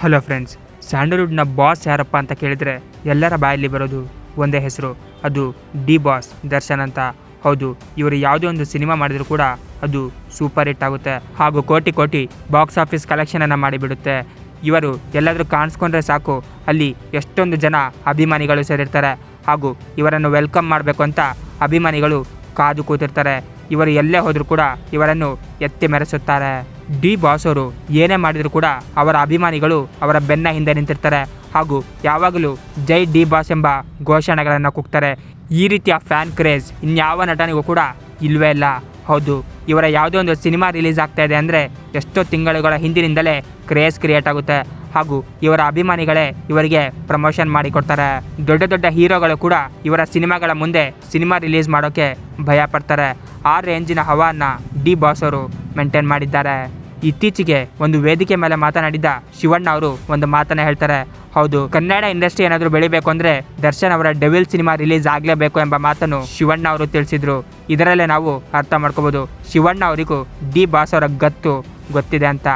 Hello friends, ಸ್ಯಾಂಡಲ್ವುಡ್ನ boss ಯಾರಪ್ಪ ಅಂತ ಕೇಳಿದರೆ ಎಲ್ಲರ ಬಾಯಲ್ಲಿ ಬರೋದು ಒಂದೇ ಹೆಸರು, ಅದು ಡಿ ಬಾಸ್ ದರ್ಶನ್ ಅಂತ. ಹೌದು, ಇವರು ಯಾವುದೇ ಒಂದು ಸಿನಿಮಾ ಮಾಡಿದರೂ ಕೂಡ ಅದು ಸೂಪರ್ ಹಿಟ್ ಆಗುತ್ತೆ. ಹಾಗೂ ಕೋಟಿ ಕೋಟಿ ಬಾಕ್ಸ್ ಆಫೀಸ್ ಕಲೆಕ್ಷನನ್ನು ಮಾಡಿಬಿಡುತ್ತೆ. ಇವರು ಎಲ್ಲಾದರೂ ಕಾಣಿಸ್ಕೊಂಡ್ರೆ ಸಾಕು, ಅಲ್ಲಿ ಎಷ್ಟೊಂದು ಜನ ಅಭಿಮಾನಿಗಳು ಸೇರಿರ್ತಾರೆ. ಹಾಗೂ ಇವರನ್ನು ವೆಲ್ಕಮ್ ಮಾಡಬೇಕು ಅಂತ ಅಭಿಮಾನಿಗಳು ಕಾದು ಕೂತಿರ್ತಾರೆ. ಇವರು ಎಲ್ಲೇ ಹೋದರೂ ಕೂಡ ಇವರನ್ನು ಎತ್ತಿ ಮೆರೆಸುತ್ತಾರೆ. ಡಿ ಬಾಸ್ ಅವರು ಏನೇ ಮಾಡಿದರೂ ಕೂಡ ಅವರ ಅಭಿಮಾನಿಗಳು ಅವರ ಬೆನ್ನ ಹಿಂದೆ ನಿಂತಿರ್ತಾರೆ. ಹಾಗೂ ಯಾವಾಗಲೂ ಜೈ ಡಿ ಬಾಸ್ ಎಂಬ ಘೋಷಣೆಗಳನ್ನು ಕೂಗ್ತಾರೆ. ಈ ರೀತಿಯ ಫ್ಯಾನ್ ಕ್ರೇಜ್ ಇನ್ಯಾವ ನಟನಿಗೂ ಕೂಡ ಇಲ್ಲವೇ ಇಲ್ಲ. ಹೌದು, ಇವರ ಯಾವುದೇ ಒಂದು ಸಿನಿಮಾ ರಿಲೀಸ್ ಆಗ್ತಾ ಇದೆ ಅಂದರೆ ಎಷ್ಟೋ ತಿಂಗಳುಗಳ ಹಿಂದಿನಿಂದಲೇ ಕ್ರೇಜ್ ಕ್ರಿಯೇಟ್ ಆಗುತ್ತೆ. ಹಾಗೂ ಇವರ ಅಭಿಮಾನಿಗಳೇ ಇವರಿಗೆ ಪ್ರಮೋಷನ್ ಮಾಡಿಕೊಡ್ತಾರೆ ದೊಡ್ಡ ದೊಡ್ಡ ಹೀರೋಗಳು ಕೂಡ ಇವರ ಸಿನಿಮಾಗಳ ಮುಂದೆ ಸಿನಿಮಾ ರಿಲೀಸ್ ಮಾಡೋಕ್ಕೆ ಭಯ ಪಡ್ತಾರೆ. ಆ ರೇಂಜಿನ ಹವಾನ ಡಿ ಬಾಸ್ ಅವರು ಮೇಂಟೈನ್ ಮಾಡಿದ್ದಾರೆ. ಇತ್ತೀಚೆಗೆ ಒಂದು ವೇದಿಕೆ ಮೇಲೆ ಮಾತನಾಡಿದ ಶಿವಣ್ಣ ಅವರು ಒಂದು ಮಾತನ್ನ ಹೇಳ್ತಾರೆ. ಹೌದು, ಕನ್ನಡ ಇಂಡಸ್ಟ್ರಿ ಏನಾದರೂ ಬೆಳಿಬೇಕು ಅಂದರೆ ದರ್ಶನ್ ಅವರ ಡೆವಿಲ್ ಸಿನಿಮಾ ರಿಲೀಸ್ ಆಗಲೇಬೇಕು ಎಂಬ ಮಾತನ್ನು ಶಿವಣ್ಣ ಅವರು ತಿಳಿಸಿದ್ರು. ಇದರಲ್ಲೇ ನಾವು ಅರ್ಥ ಮಾಡ್ಕೋಬೋದು. ಶಿವಣ್ಣ ಅವರಿಗೂ ಡಿ ಬಾಸ್ ಅವರ ಗತ್ತು ಗೊತ್ತಿದೆ ಅಂತ.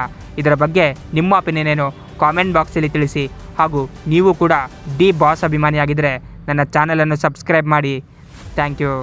ಇದರ ಬಗ್ಗೆ ನಿಮ್ಮ ಒಪಿನಿಯನ್ ಏನು? ಕಾಮೆಂಟ್ ಬಾಕ್ಸಲ್ಲಿ ತಿಳಿಸಿ. ಹಾಗೂ ನೀವು ಕೂಡ ಡಿ ಬಾಸ್ ಅಭಿಮಾನಿಯಾಗಿದ್ದರೆ ನನ್ನ ಚಾನಲನ್ನು ಸಬ್ಸ್ಕ್ರೈಬ್ ಮಾಡಿ. Thank you